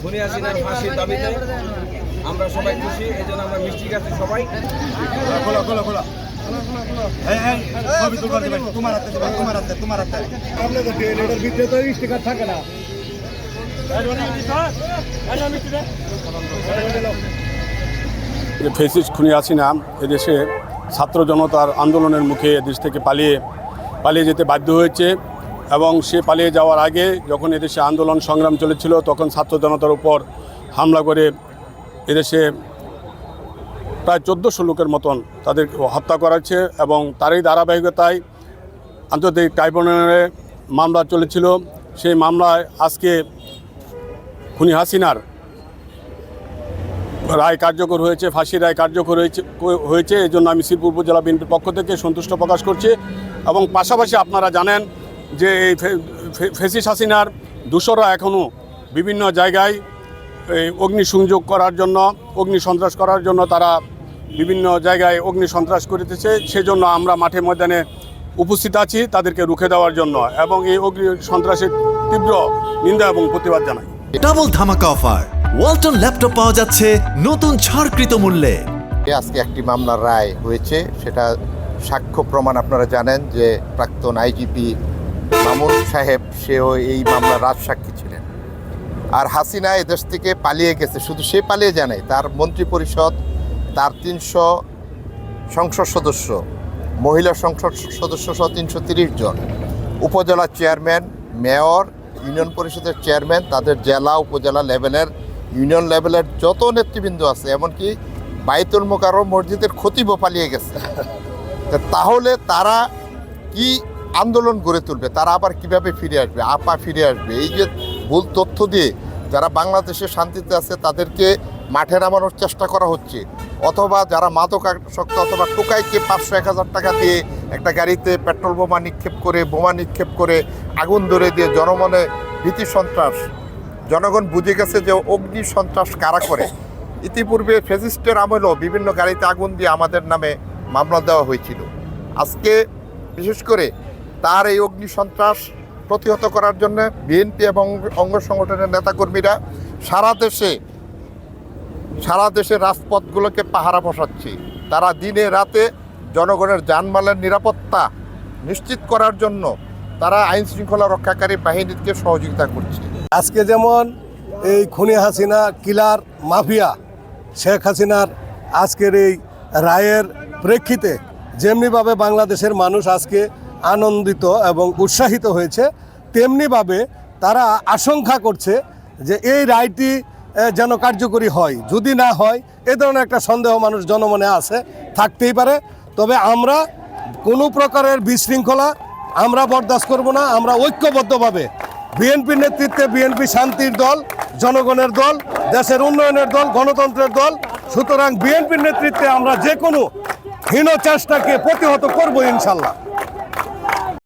খুনি হাসিনার ফাঁসির দাবিতে আমরা সবাই খুশি এই জন্য আমরা মিষ্টি খাচ্ছি সবাই খোলা খোলা খোলা এই এই ছবি তুলবার দিবেন তোমার হাতে তোমার হাতে তোমার হাতে আপনাদের ভিতরে তো স্টিকার থাকে না ফেসিস খুনি এদেশে ছাত্র জনতার আন্দোলনের মুখে এদেশ থেকে পালিয়ে পালিয়ে যেতে বাধ্য হয়েছে এবং সে পালিয়ে যাওয়ার আগে যখন এদেশে আন্দোলন সংগ্রাম চলেছিল, তখন ছাত্র জনতার উপর হামলা করে এদেশে প্রায় চোদ্দোশো লোকের মতন তাদের হত্যা করাচ্ছে এবং তারই ধারাবাহিকতায় আন্তর্জাতিক ট্রাইব্যুনালে মামলা চলেছিল। সেই মামলায় আজকে খুনি হাসিনার রায় কার্যকর হয়েছে, ফাঁসির রায় কার্যকর হয়েছে হয়েছে। এই জন্য আমি শ্রীপুর উপজেলা বিএনপির পক্ষ থেকে সন্তুষ্ট প্রকাশ করছি। এবং পাশাপাশি আপনারা জানেন যে এই ফে- ফে- ফেসিস হাসিনার দূষররা এখনও বিভিন্ন জায়গায় এই অগ্নি সংযোগ করার জন্য অগ্নি সন্ত্রাস করার জন্য তারা বিভিন্ন জায়গায় অগ্নি সন্ত্রাস করিতেছে। সেজন্য আমরা মাঠে ময়দানে উপস্থিত আছি তাদেরকে রুখে দেওয়ার জন্য এবং এই অগ্নি সন্ত্রাসের তীব্র নিন্দা এবং প্রতিবাদ জানাই। ডাবল ধামাকা অফার। ওয়ালটন ল্যাপটপ পাওয়া যাচ্ছে নতুন ছাড়কৃত মূল্যে। আজকে একটি মামলার রায় হয়েছে সেটা সাক্ষ্য প্রমাণ আপনারা জানেন যে প্রাক্তন আইজিপি মামুন সাহেব, সেও এই মামলার রাজসাক্ষী ছিলেন। আর হাসিনা এদেশ থেকে পালিয়ে গেছে, শুধু সে পালিয়ে নাই, তার মন্ত্রী পরিষদ তার তিনশো সংসদ সদস্য, মহিলা সংসদ সদস্য সহ তিনশো তিরিশ জন, উপজেলা চেয়ারম্যান, মেয়র, ইউনিয়ন পরিষদের চেয়ারম্যান, তাদের জেলা, উপজেলা লেভেলের, ইউনিয়ন লেভেলের যত নেতৃবৃন্দ আছে, এমনকি বাইতুল মোকারম মসজিদের খতিবও পালিয়ে গেছে। তাহলে তারা কি আন্দোলন গড়ে তুলবে? তারা আবার কীভাবে ফিরে আসবে? আপা ফিরে আসবে? এই যে ভুল তথ্য দিয়ে যারা বাংলাদেশে শান্তিতে আছে, তাদেরকে মাঠে নামানোর চেষ্টা করা হচ্ছে। অথবা যারা মাদকাসক্ত অথবা টোকাইকে পাঁচশো এক হাজার টাকা দিয়ে একটা গাড়িতে পেট্রোল বোমা নিক্ষেপ করে, বোমা নিক্ষেপ করে আগুন ধরে দিয়ে জনমনে ভীতি সন্ত্রাস, জনগণ বুঝে গেছে যে অগ্নি সন্ত্রাস কারা করে? ইতিপূর্বে ফেজিস্টের আমলেও বিভিন্ন গাড়িতে আগুন দিয়ে আমাদের নামে মামলা দেওয়া হয়েছিল। আজকে বিশেষ করে তার এই অগ্নি সন্ত্রাস প্রতিহত করার জন্য বিএনপি এবং অঙ্গ সংগঠনের নেতাকর্মীরা সারা দেশে, সারা দেশের রাজপথগুলোকে পাহারা বসাচ্ছে। তারা দিনে রাতে জনগণের যানমালের নিরাপত্তা নিশ্চিত করার জন্য তারা আইন শৃঙ্খলা রক্ষাকারী বাহিনীকে সহযোগিতা করছে। আজকে যেমন এই খুনি হাসিনা কিলার মাফিয়া, শেখ হাসিনার আজকের এই রায়ের প্রেক্ষিতে যেমনিভাবে বাংলাদেশের মানুষ আজকে আনন্দিত এবং উৎসাহিত হয়েছে, তেমনিভাবে তারা আশঙ্কা করছে যে এই রায়টি যেন কার্যকরী হয়। যদি না হয়, এ ধরনের একটা সন্দেহ মানুষ জনমনে আছে, থাকতেই পারে। তবে আমরা কোনো প্রকারের বিশৃঙ্খলা আমরা বরদাস্ত করব না। আমরা ঐক্যবদ্ধভাবে বিএনপির নেতৃত্বে বিএনপি শান্তির দল, জনগণের দল, দেশের উন্নয়নের দল, গণতন্ত্রের দল সুতরাং বিএনপির নেতৃত্বে আমরা যে কোনো হীন চেষ্টাকে প্রতিহত করব ইনশাল্লাহ।